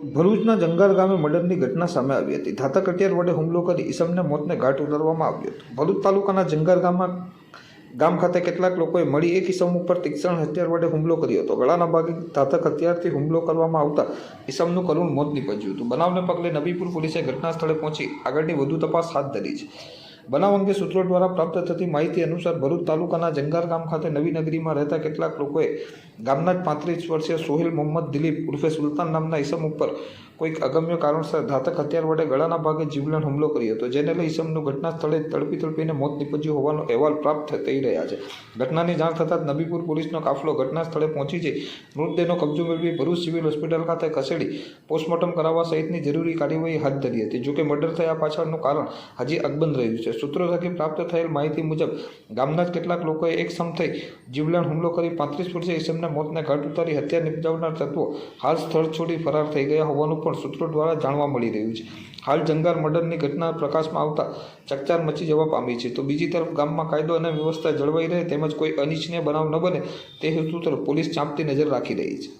ભરૂચના જંગાર ગામે મર્ડરની ઘટના સામે આવી હતી. ધાતક કટિયાર વડે હુમલો કરી ઈસમને મોતને ઘાટ ઉતારવામાં આવ્યો હતો. ભરૂચ તાલુકાના જંગાર ગામમાં ગામ ખાતે કેટલાક લોકોએ મળી એક ઈસમ ઉપર તીક્ષ્ણ હથિયાર વડે હુમલો કર્યો હતો. ગળાના ભાગે ધાતક હથિયારથી હુમલો કરવામાં આવતા ઈસમનું કરુણ મોત નીપજ્યું હતું. બનાવને પગલે નબીપુર પોલીસે ઘટના સ્થળે પહોંચી આગળની વધુ તપાસ હાથ ધરી છે. બનાવ અંગે સૂત્રો દ્વારા પ્રાપ્ત થતી માહિતી અનુસાર ભરૂચ તાલુકાના જંગાર ગામ ખાતે નવી નગરીમાં રહેતા કેટલાક લોકોએ ગામના જ પાંત્રીસ વર્ષીય સોહેલ મોહમ્મદ દિલીપ ઉર્ફે સુલતાન નામના ઈસમ ઉપર કોઈક અગમ્ય કારણસર ઘાતક હથિયાર વડે ગળાના ભાગે જીવલેણ હુમલો કર્યો હતો, જેને લઈ ઈસમનું ઘટના સ્થળે તડપી તડપીને મોત નીપજ્યું હોવાનો અહેવાલ પ્રાપ્ત થઈ રહ્યા છે. ઘટનાની જાણ થતાં જ નબીપુર પોલીસનો કાફલો ઘટના સ્થળે પહોંચી જઈ મૃતદેહનો કબજો મેળવી ભરૂચ સિવિલ હોસ્પિટલ ખાતે ખસેડી પોસ્ટમોર્ટમ કરાવવા સહિતની જરૂરી કાર્યવાહી હાથ ધરી હતી, જોકે મર્ડર થયા પાછળનું કારણ હજી અકબંધ રહ્યું છે. સૂત્રો થકી પ્રાપ્ત થયેલ માહિતી મુજબ, ગામના જ કેટલાક લોકોએ એક સમ થઈ જીવલેણ હુમલો કરી પાંત્રીસ વર્ષીય ઈસમના મોતને ઘાટ ઉતારી હત્યા નિપજાવનાર તત્વો હાલ સ્થળ છોડી ફરાર થઈ ગયા હોવાનું પણ સૂત્રો દ્વારા જાણવા મળી રહ્યું છે. હાલ જંગાર મર્ડરની ઘટના પ્રકાશમાં આવતા ચકચાર મચી જવા પામી છે. તો બીજી તરફ ગામમાં કાયદો અને વ્યવસ્થા જળવાઈ રહે તેમજ કોઈ અનિચ્છનીય બનાવ ન બને તે હેતુ તરફ પોલીસ ચાંપતી નજર રાખી રહી છે.